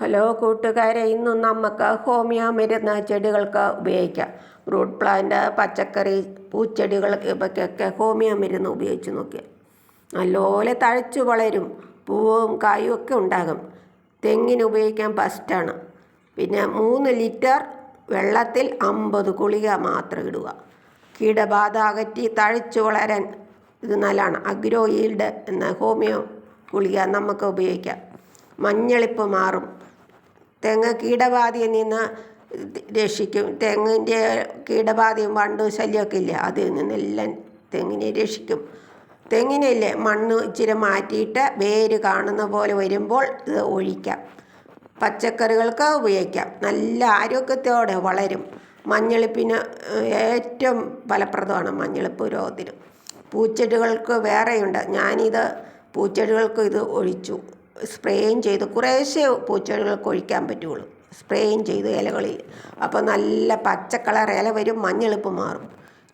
Hello കൂട്ടുകാരെ ഇന്നും നമുക്ക് ഹോമിയോ മരുന്ന് ചെടികൾക്ക് ഉപയോഗിക്കാം. റൂട്ട് പ്ലാന്റ് പച്ചക്കറി പൂച്ചെടികൾ ഇവയ്ക്കൊക്കെ ഹോമിയോ മരുന്ന് ഉപയോഗിച്ച് നോക്കിയാൽ നല്ലപോലെ തഴച്ചു വളരും. പൂവും കായും ഒക്കെ ഉണ്ടാകും. തെങ്ങിന് ഉപയോഗിക്കാൻ ഫസ്റ്റാണ് പിന്നെ മൂന്ന് ലിറ്റർ വെള്ളത്തിൽ അമ്പത് ഗുളിക മാത്രം ഇടുക. കീടബാധ അകറ്റി തഴച്ചു വളരാൻ ഇത് നല്ലതാണ്. അഗ്രോ ഈൽഡ് എന്ന ഹോമിയോ ഗുളിക നമുക്ക് ഉപയോഗിക്കാം. മഞ്ഞളിപ്പ് മാറും. തെങ്ങ് കീടബാധയിൽ നിന്ന് രക്ഷിക്കും. തെങ്ങിന്റെ കീടബാധയും വണ്ടും ശല്യമൊക്കെ ഇല്ലേ? അതിൽ നിന്നെല്ലാം തെങ്ങിനെ രക്ഷിക്കും. തെങ്ങിനില്ലേ മണ്ണ് ഇച്ചിരി മാറ്റിയിട്ട് വേര് കാണുന്ന പോലെ വരുമ്പോൾ ഇത് ഒഴിക്കാം. പച്ചക്കറികൾക്ക് ഉപയോഗിക്കാം. നല്ല ആരോഗ്യത്തോടെ വളരും. മഞ്ഞളിപ്പിന് ഏറ്റവും ഫലപ്രദമാണ് മഞ്ഞളിപ്പ് രോഗത്തിന്. പൂച്ചെടികൾക്ക് വേറെയുണ്ട്. ഞാനിത് പൂച്ചെടികൾക്ക് ഇത് ഒഴിച്ചു. സ്പ്രേയും ചെയ്ത് കുറേശ്ശേ പൂച്ചെടികൾക്ക് ഒഴിക്കാൻ പറ്റുള്ളൂ. സ്പ്രേയും ചെയ്ത് ഇലകളിൽ അപ്പോൾ നല്ല പച്ച ഇല വരും മഞ്ഞളിപ്പ് മാറും.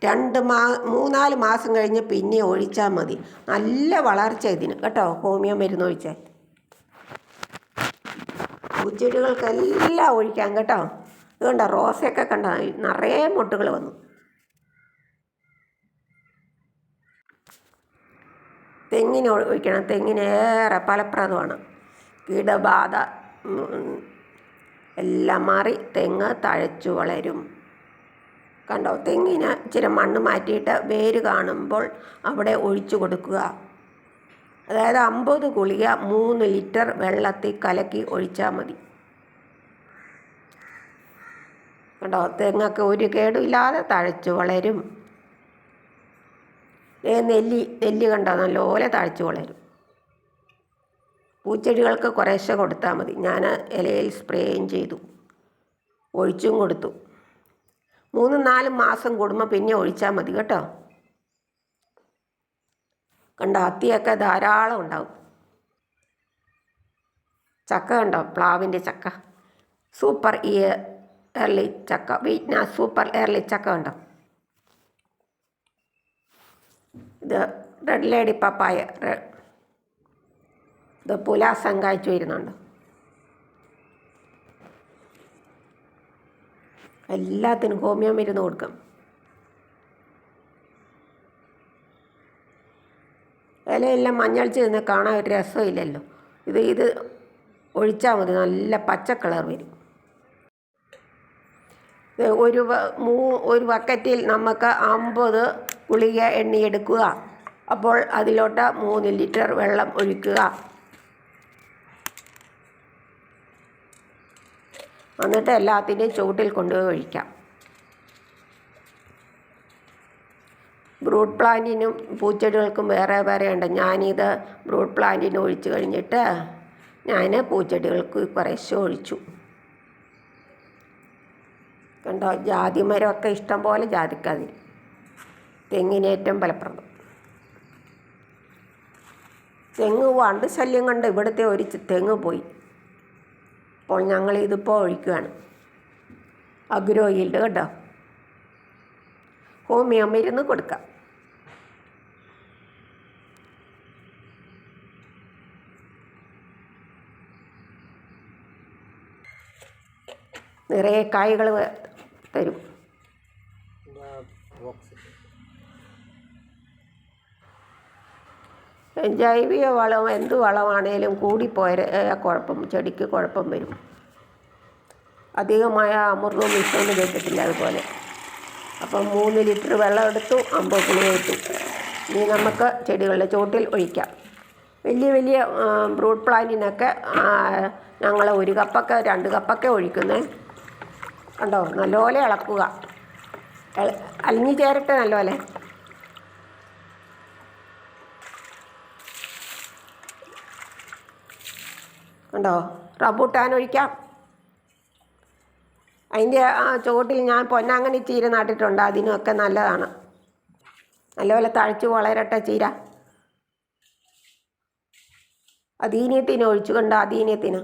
രണ്ട് മാ മൂന്നാൽ മാസം കഴിഞ്ഞ് പിന്നെ ഒഴിച്ചാൽ മതി. നല്ല വളർച്ച ഇതിന്. കേട്ടോ? ഹോമിയോ മരുന്ന് ഒഴിച്ചാൽ പൂച്ചെടികൾക്കെല്ലാം ഒഴിക്കാം കേട്ടോ. ഇതുകൊണ്ട റോസയൊക്കെ കണ്ട? നിറയെ മുട്ടുകൾ വന്നു. തെങ്ങിന് ഒഴിക്കണം. തെങ്ങിനേറെ ഫലപ്രദമാണ്. കീടബാധ എല്ലാം മാറി തെങ്ങ് തഴച്ചു വളരും. കണ്ടോ? തെങ്ങിന് ഇച്ചിരി മണ്ണ് മാറ്റിയിട്ട് വേര് കാണുമ്പോൾ അവിടെ ഒഴിച്ചു കൊടുക്കുക. അതായത് അമ്പത് ഗുളിക മൂന്ന് ലിറ്റർ വെള്ളത്തിൽ കലക്കി ഒഴിച്ചാൽ മതി. കണ്ടോ? തെങ്ങൊക്കെ ഒരു കേടുമില്ലാതെ തഴച്ചു വളരും. നെല്ലി നെല്ലി കണ്ടാൽ നല്ലപോലെ താഴ്ച വളരും. പൂച്ചെടികൾക്ക് കുറേശ്ശെ കൊടുത്താൽ മതി. ഞാൻ ഇലയിൽ സ്പ്രേയും ചെയ്തു. ഒഴിച്ചും കൊടുത്തു. മൂന്ന് നാല് മാസം കൂടുമ്പോൾ പിന്നെ ഒഴിച്ചാൽ മതി കേട്ടോ. കണ്ട? അത്തിയൊക്കെ ധാരാളം ഉണ്ടാവും. ചക്ക കണ്ടോ? പ്ലാവിന്റെ ചക്ക. സൂപ്പർ ഇയർലി ചക്ക. വീറ്റ്നാ സൂപ്പർ എർലി ചക്ക കണ്ടോ? ഇത് റെഡ് ലേഡി പപ്പായ ഇത് പുലാസം കാഴ്ച വരുന്നുണ്ട്. എല്ലാത്തിനും ഹോമിയോ മരുന്ന് കൊടുക്കും. ഇലയെല്ലാം മഞ്ഞൾ ചെന്ന് കാണാൻ ഒരു രസമില്ലല്ലോ. ഇത് ഇത് ഒഴിച്ചാൽ മതി നല്ല പച്ച കളർ വരും. ഒരു മൂ ഒരു ബക്കറ്റിൽ നമുക്ക് അമ്പത് ഗുളിക എണ്ണിയെടുക്കുക അപ്പോൾ അതിലോട്ട് മൂന്ന് ലിറ്റർ വെള്ളം ഒഴിക്കുക. എന്നിട്ട് എല്ലാത്തിന്റെയും ചുവട്ടിൽ കൊണ്ടുപോയി ഒഴിക്കാം. ബ്രൂട്ട് പ്ലാന്റിനും പൂച്ചെടികൾക്കും വേറെ വേറെ ഉണ്ട്. ഞാനിത് ബ്രൂട്ട് പ്ലാന്റിന് ഒഴിച്ചു കഴിഞ്ഞിട്ട് ഞാൻ പൂച്ചെടികൾക്ക് കുറേശ്ശെ ഒഴിച്ചു. കണ്ടോ? ജാതി മരമൊക്കെ ഇഷ്ടം പോലെ ജാതിക്കാതിരി. തെങ്ങിന് ഏറ്റവും ഫലപ്രദം. തെങ്ങ് വണ്ട് ശല്യം കണ്ട് ഇവിടുത്തെ ഒരു തെങ്ങ് പോയി. അപ്പോൾ ഞങ്ങൾ ഇതിപ്പോൾ ഒഴിക്കുകയാണ്. അഗ്രോയിൽഡ് കേട്ടോ ഹോമിയോ മരുന്ന് കൊടുക്കാം. നിറയെ കായ്കൾ തരും. ജൈവിക വളം എന്ത് വളമാണേലും കൂടിപ്പോയ കുഴപ്പം ചെടിക്ക് കുഴപ്പം വരും. അധികമായ അമൃതവും വിഷമൊന്നും കേട്ടിട്ടില്ല അതുപോലെ. അപ്പം മൂന്ന് ലിറ്റർ വെള്ളം എടുത്തു അമ്പത് ഗുളിക ഇട്ടു ഇനി നമുക്ക് ചെടികളുടെ ചോട്ടിൽ ഒഴിക്കാം. വലിയ വലിയ ബ്രൂട്ട് പ്ലാന്റിനൊക്കെ ഞങ്ങൾ ഒരു കപ്പൊക്കെ രണ്ട് കപ്പൊക്കെ ഒഴിക്കുന്നേ. കണ്ടോ? നല്ലപോലെ ഇളക്കുക. ഇള- അലിഞ്ഞു ചേരട്ടെ നല്ലപോലെ. കണ്ടോ? റബൂട്ടാൻ ഒഴിക്കാം. അതിന്റെ ആ ചുവട്ടിൽ ഞാൻ പൊന്നാങ്കണ്ണി ചീര നട്ടിട്ടുണ്ട്. അതിനൊക്കെ നല്ലതാണ്. നല്ലപോലെ തഴച്ച് വളരട്ടെ ചീര. അധീനത്തിന് ഒഴിച്ചു കണ്ട? അധീനത്തിന്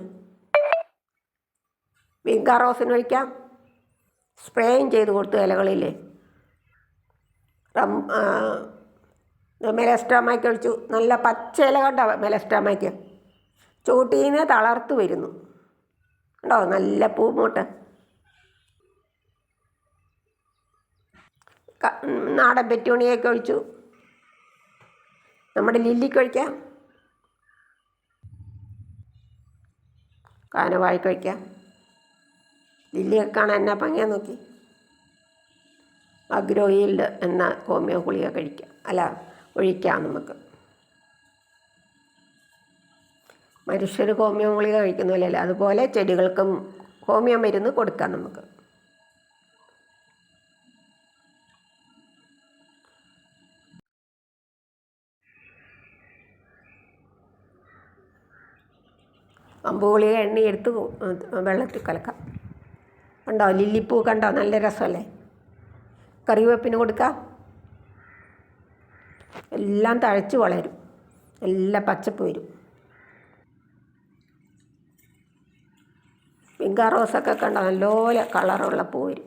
വിങ്കാ റോസിന് ഒഴിക്കാം. സ്പ്രേയും ചെയ്ത് കൊടുത്തു ഇലകളില്ലേ റം മെലസ്ട്രാമയ്ക്ക് ഒഴിച്ചു. നല്ല പച്ച ഇല കണ്ട? മെലസ്റ്റാമയ്ക്ക് ചൂട്ടീന്ന് തളർത്ത് വരുന്നു. ഉണ്ടോ നല്ല പൂമൂട്ട്. നാടൻ പെറ്റൂണിയൊക്കെ ഒഴിച്ചു. നമ്മുടെ ലില്ലിക്ക് ഒഴിക്കാം. കാനവാഴിക്ക് ഒഴിക്കാം ലില്ലിയൊക്കെ കാണാൻ എന്നാ ഭംഗിയാ നോക്കി. അഗ്രോയിൽഡ് എന്ന ഹോമിയോ ഗുളിക കഴിക്കാം. അല്ല ഒഴിക്കാം നമുക്ക്. മനുഷ്യർ ഹോമിയോ ഗുളിക കഴിക്കുന്നില്ലല്ലോ. അതുപോലെ ചെടികൾക്കും ഹോമിയോ മരുന്ന് കൊടുക്കാം നമുക്ക്. അമ്പുഗുളിക എണ്ണയെടുത്ത് വെള്ളത്തിൽ കലക്കാം. കണ്ടോ? ലില്ലിപ്പൂ കണ്ടോ? നല്ല രസമല്ലേ? കറിവേപ്പിന് കൊടുക്കാം. എല്ലാം തഴച്ച് വളരും. എല്ലാം പച്ചപ്പ് വരും. പിങ്ക റോസൊക്കെ കണ്ട നല്ലപോലെ കളറുള്ള പൂ വരും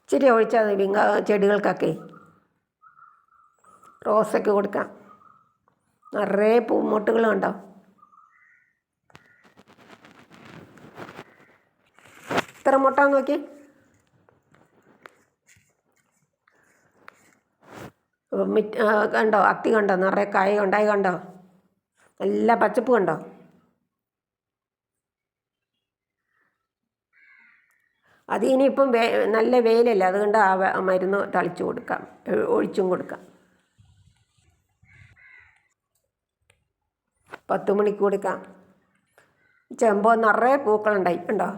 ഇച്ചിരി ഒഴിച്ചാൽ മതി ചെടികൾക്കൊക്കെ. റോസൊക്കെ കൊടുക്കാം. നിറയെ പൂമൊട്ടുകൾ കണ്ടോ ഇത്ര മുട്ട നോക്കി. കണ്ടോ? അത്തി കണ്ടോ? നിറയെ കായ ഉണ്ടായി കണ്ടോ? നല്ല പച്ചപ്പ് കണ്ടോ? അത് ഇനിയിപ്പം വേ നല്ല വേലല്ല അതുകൊണ്ട് ആ മരുന്ന് തളിച്ചു കൊടുക്കാം ഒഴിച്ചും കൊടുക്കാം. പത്ത് മണിക്ക് കൊടുക്കാം. ചെമ്പോ നിറയെ പൂക്കളുണ്ടായി ഉണ്ടോ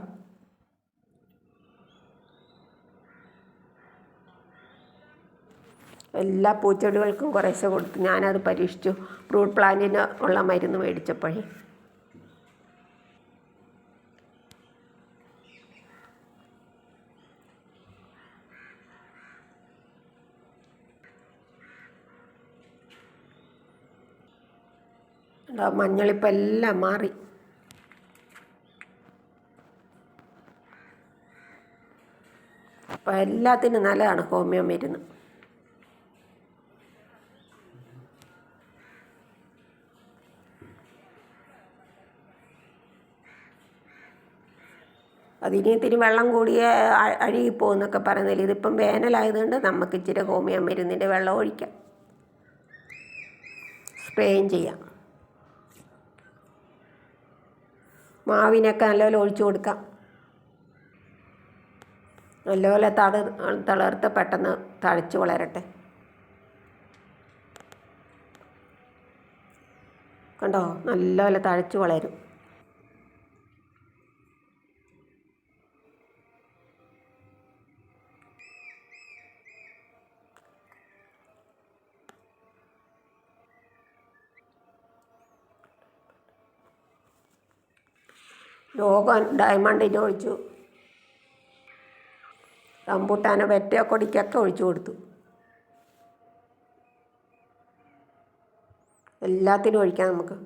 എല്ലാ പൂച്ചെടികൾക്കും കുറേശ്ശെ കൊടുത്തു. ഞാനത് പരീക്ഷിച്ചു. ഫ്രൂട്ട് പ്ലാന്റിന് ഉള്ള മരുന്ന് മേടിച്ചപ്പോഴേ. ഉണ്ടോ മഞ്ഞളിപ്പം എല്ലാം മാറി. അപ്പം എല്ലാത്തിനും നല്ലതാണ് ഹോമിയോ മരുന്ന്. അതിനി ഇത്തിരി വെള്ളം കൂടിയ അഴുകിപ്പോകുന്നൊക്കെ പറയുന്നില്ല ഇതിപ്പം വേനലായതുകൊണ്ട് നമുക്ക് ഇച്ചിരി ഹോമിയോ മരുന്നിന്റെ വെള്ളം ഒഴിക്കാം. സ്പ്രേയും ചെയ്യാം. മാവിനൊക്കെ നല്ലപോലെ ഒഴിച്ചു കൊടുക്കാം. നല്ലപോലെ തള തളർത്ത് പെട്ടെന്ന് തഴച്ച് വളരട്ടെ. കണ്ടോ? നല്ലപോലെ തഴച്ച് വളരും. ലോകം ഡയമണ്ടിന്റെ ഒഴിച്ചു. റംബൂട്ടാനെ വെറ്റ കൊടിക്കൊക്കെ ഒഴിച്ചു കൊടുത്തു. എല്ലാത്തിനും ഒഴിക്കാം നമുക്ക്.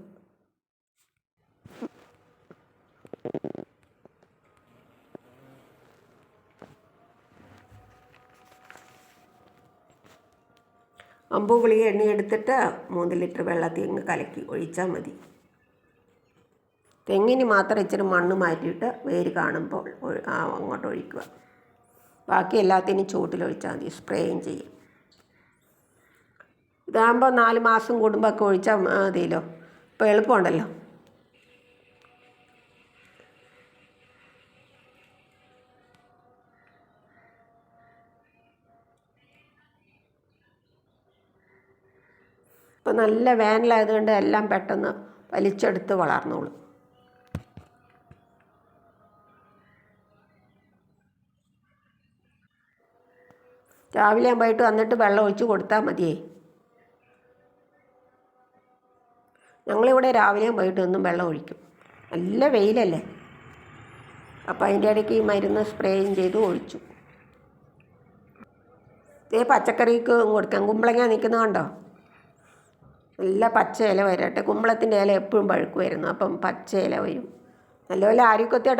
അമ്പു ഗുളിക എണ്ണ എടുത്തിട്ട് മൂന്ന് ലിറ്റർ വെള്ളത്തിൽ ഇങ്ങ് കലക്കി ഒഴിച്ചാൽ മതി. തെങ്ങിന് മാത്രം ഇച്ചിരി മണ്ണ് മാറ്റിയിട്ട് വേര് കാണുമ്പോൾ അങ്ങോട്ട് ഒഴിക്കുക. ബാക്കി എല്ലാത്തിനും ചൂട്ടിലൊഴിച്ചാൽ മതി സ്പ്രേയും ചെയ്യും. ഇതാകുമ്പോൾ നാല് മാസം കൂടുമ്പോൾ ഒക്കെ ഒഴിച്ചാൽ മതിയല്ലോ. ഇപ്പോൾ എളുപ്പമുണ്ടല്ലോ. ഇപ്പം നല്ല വേനലായതുകൊണ്ട് എല്ലാം പെട്ടെന്ന് വലിച്ചെടുത്ത് വളർന്നോളും. രാവിലെ ആകുമ്പോയിട്ട് വന്നിട്ട് വെള്ളം ഒഴിച്ച് കൊടുത്താൽ മതിയേ. ഞങ്ങളിവിടെ രാവിലെ പോയിട്ട് ഒന്നും വെള്ളം ഒഴിക്കും. നല്ല വെയിലല്ലേ? അപ്പോൾ അതിന്റെ ഇടയ്ക്ക് ഈ മരുന്ന് സ്പ്രേയും ചെയ്ത് ഒഴിച്ചു. ഇതേ പച്ചക്കറിക്ക് കൊടുക്കാം. കുമ്പളങ്ങ നിൽക്കുന്ന കണ്ടോ? നല്ല പച്ച ഇല വരട്ടെ. കുമ്പളത്തിന്റെ ഇല എപ്പോഴും പഴുക്കുമായിരുന്നു. അപ്പം പച്ച ഇല വരും. നല്ലപോലെ ആര്യക്കൊത്തിയുടെ